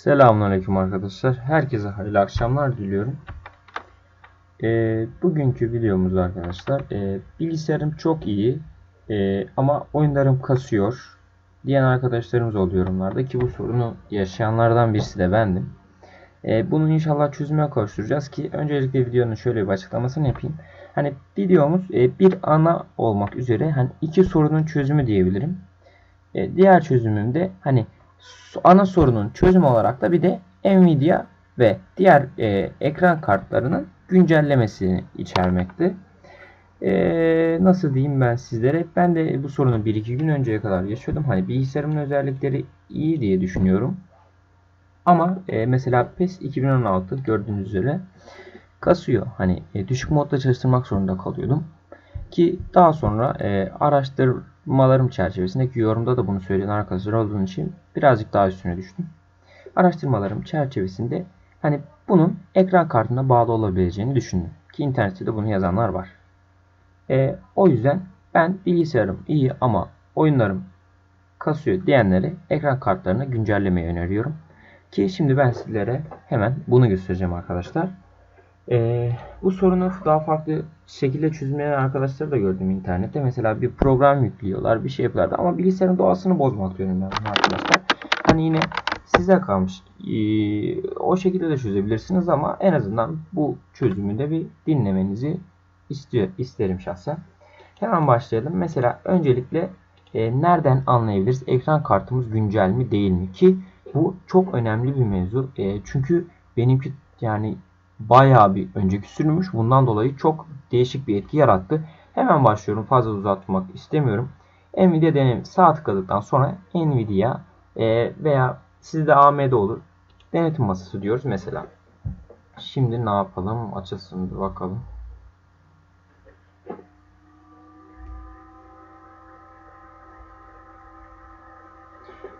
Selamünaleyküm arkadaşlar. Herkese hayırlı akşamlar diliyorum. Ee, bugünkü videomuz arkadaşlar. e, bilgisayarım çok iyi e, ama oyunlarım kasıyor diyen arkadaşlarımız oluyor yorumlarda ki bu sorunu yaşayanlardan birisi de bendim. E, bunu inşallah çözüme kavuşturacağız ki öncelikle videonun şöyle bir açıklamasını yapayım. Hani videomuz e, bir ana olmak üzere hani iki sorunun çözümü diyebilirim. E, diğer çözümümde hani ana sorunun çözüm olarak da bir de Nvidia ve diğer e, ekran kartlarının güncellemesini içermekte. E, nasıl diyeyim ben sizlere? Ben de bu sorunu 1-2 gün önceye kadar yaşıyordum. Hani bilgisayarımın özellikleri iyi diye düşünüyorum. Ama e, mesela PES 2016 gördüğünüz üzere kasıyor. Hani e, düşük modda çalıştırmak zorunda kalıyordum. Ki daha sonra e, araştırmalarım çerçevesindeki yorumda da bunu söyleyen arkadaşlar olduğun için birazcık daha üstüne düştüm. Araştırmalarım çerçevesinde hani bunun ekran kartına bağlı olabileceğini düşündüm. Ki internette de bunu yazanlar var. E, o yüzden ben bilgisayarım iyi ama oyunlarım kasıyor diyenlere ekran kartlarını güncellemeyi öneriyorum. Ki şimdi ben sizlere hemen bunu göstereceğim arkadaşlar. Ee, bu sorunu daha farklı şekilde çözümleyen arkadaşları da gördüm internette. Mesela bir program yüklüyorlar, bir şey yapıyorlar ama bilgisayarın doğasını bozmak diyorum bunu arkadaşlar. Hani yine size kalmış. Ee, o şekilde de çözebilirsiniz ama en azından bu çözümü de bir dinlemenizi istiyor, isterim şahsen. Hemen başlayalım. Mesela öncelikle e, nereden anlayabiliriz? Ekran kartımız güncel mi değil mi? Ki bu çok önemli bir mevzu. E, çünkü benimki yani bayağı bir önceki sürülmüş. Bundan dolayı çok değişik bir etki yarattı. Hemen başlıyorum. Fazla uzatmak istemiyorum. Nvidia deneyim sağ tıkladıktan sonra Nvidia e, veya sizde AMD olur. Denetim masası diyoruz mesela. Şimdi ne yapalım? Açılsın bir bakalım.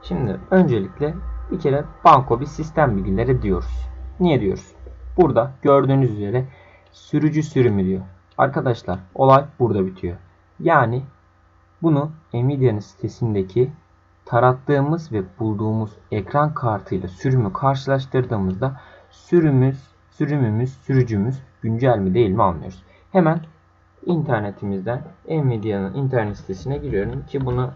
Şimdi öncelikle bir kere banko bir sistem bilgileri diyoruz. Niye diyoruz? Burada gördüğünüz üzere sürücü sürümü diyor. Arkadaşlar olay burada bitiyor. Yani bunu Nvidia'nın sitesindeki tarattığımız ve bulduğumuz ekran kartıyla sürümü karşılaştırdığımızda sürümümüz, sürümümüz, sürücümüz güncel mi değil mi anlıyoruz. Hemen internetimizden Nvidia'nın internet sitesine giriyorum ki bunu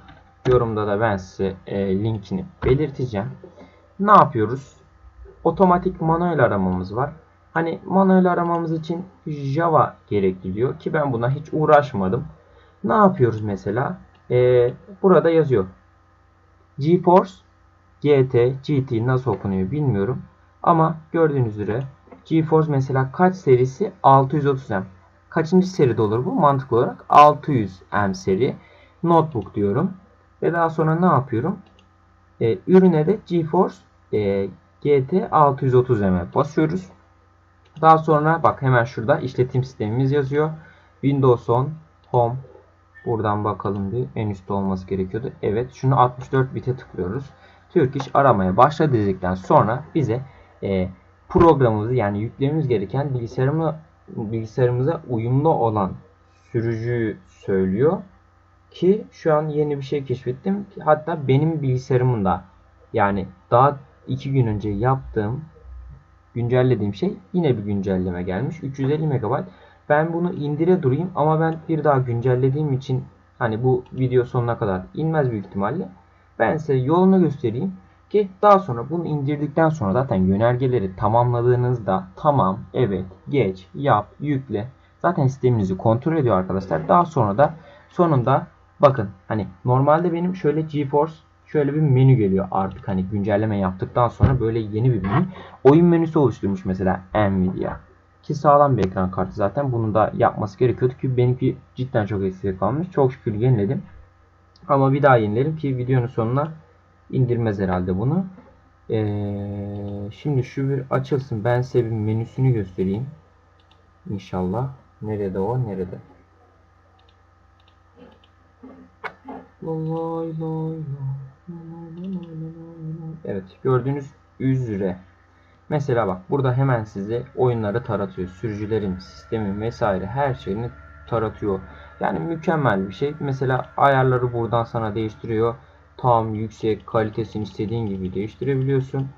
yorumda da ben size e, linkini belirteceğim. Ne yapıyoruz? Otomatik manuel aramamız var. Hani manuel aramamız için Java gerekliliyor ki ben buna hiç uğraşmadım. Ne yapıyoruz mesela? Ee, burada yazıyor. GeForce GT, GT nasıl okunuyor bilmiyorum. Ama gördüğünüz üzere GeForce mesela kaç serisi? 630M. Kaçıncı seride olur bu? Mantık olarak 600M seri. Notebook diyorum. Ve daha sonra ne yapıyorum? Ee, ürüne de GeForce e, GT 630M'e basıyoruz. Daha sonra bak hemen şurada işletim sistemimiz yazıyor. Windows 10 Home. Buradan bakalım bir en üstte olması gerekiyordu. Evet şunu 64 bite tıklıyoruz. Türk aramaya başla dedikten sonra bize e, programımızı yani yüklememiz gereken bilgisayarımla bilgisayarımıza uyumlu olan sürücüyü söylüyor. Ki şu an yeni bir şey keşfettim. Hatta benim bilgisayarımın da yani daha 2 gün önce yaptığım güncellediğim şey yine bir güncelleme gelmiş. 350 MB. Ben bunu indire durayım ama ben bir daha güncellediğim için hani bu video sonuna kadar inmez büyük ihtimalle. Ben size yolunu göstereyim ki daha sonra bunu indirdikten sonra zaten yönergeleri tamamladığınızda tamam, evet, geç, yap, yükle. Zaten sisteminizi kontrol ediyor arkadaşlar. Daha sonra da sonunda bakın hani normalde benim şöyle GeForce şöyle bir menü geliyor artık hani güncelleme yaptıktan sonra böyle yeni bir menü. Oyun menüsü oluşturmuş mesela Nvidia. Ki sağlam bir ekran kartı zaten. Bunu da yapması gerekiyordu ki benimki cidden çok eksiğe kalmış. Çok şükür yeniledim. Ama bir daha yenilerim ki videonun sonuna indirmez herhalde bunu. Ee, şimdi şu bir açılsın. Ben size bir menüsünü göstereyim. İnşallah. Nerede o? Nerede? Lay lay Evet gördüğünüz üzere. Mesela bak burada hemen size oyunları taratıyor. Sürücülerin, sistemin vesaire her şeyini taratıyor. Yani mükemmel bir şey. Mesela ayarları buradan sana değiştiriyor. Tam yüksek kalitesini istediğin gibi değiştirebiliyorsun.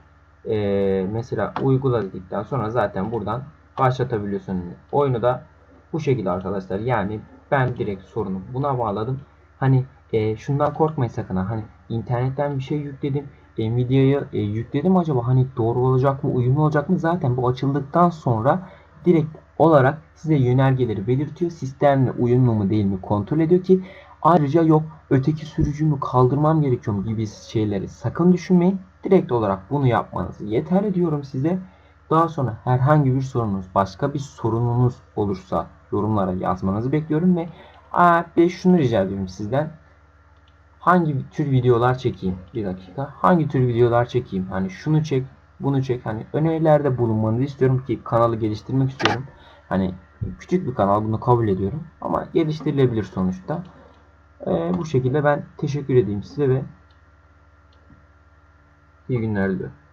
Ee, mesela uygula dedikten sonra zaten buradan başlatabiliyorsun. Oyunu da bu şekilde arkadaşlar. Yani ben direkt sorunu buna bağladım. Hani e, şundan korkmayın sakın ha. Hani internetten bir şey yükledim. Nvidia'ya e, yükledim acaba hani doğru olacak mı, uyumlu olacak mı? Zaten bu açıldıktan sonra direkt olarak size yönergeleri belirtiyor. Sistemle uyumlu mu değil mi kontrol ediyor ki ayrıca yok öteki sürücümü kaldırmam gerekiyor mu gibi şeyleri sakın düşünmeyin. Direkt olarak bunu yapmanız yeterli diyorum size. Daha sonra herhangi bir sorunuz, başka bir sorununuz olursa yorumlara yazmanızı bekliyorum ve aa, şunu rica ediyorum sizden. Hangi tür videolar çekeyim? Bir dakika. Hangi tür videolar çekeyim? Hani şunu çek, bunu çek. Hani önerilerde bulunmanızı istiyorum ki kanalı geliştirmek istiyorum. Hani küçük bir kanal bunu kabul ediyorum. Ama geliştirilebilir sonuçta. Ee, bu şekilde ben teşekkür edeyim size ve iyi günler diliyorum.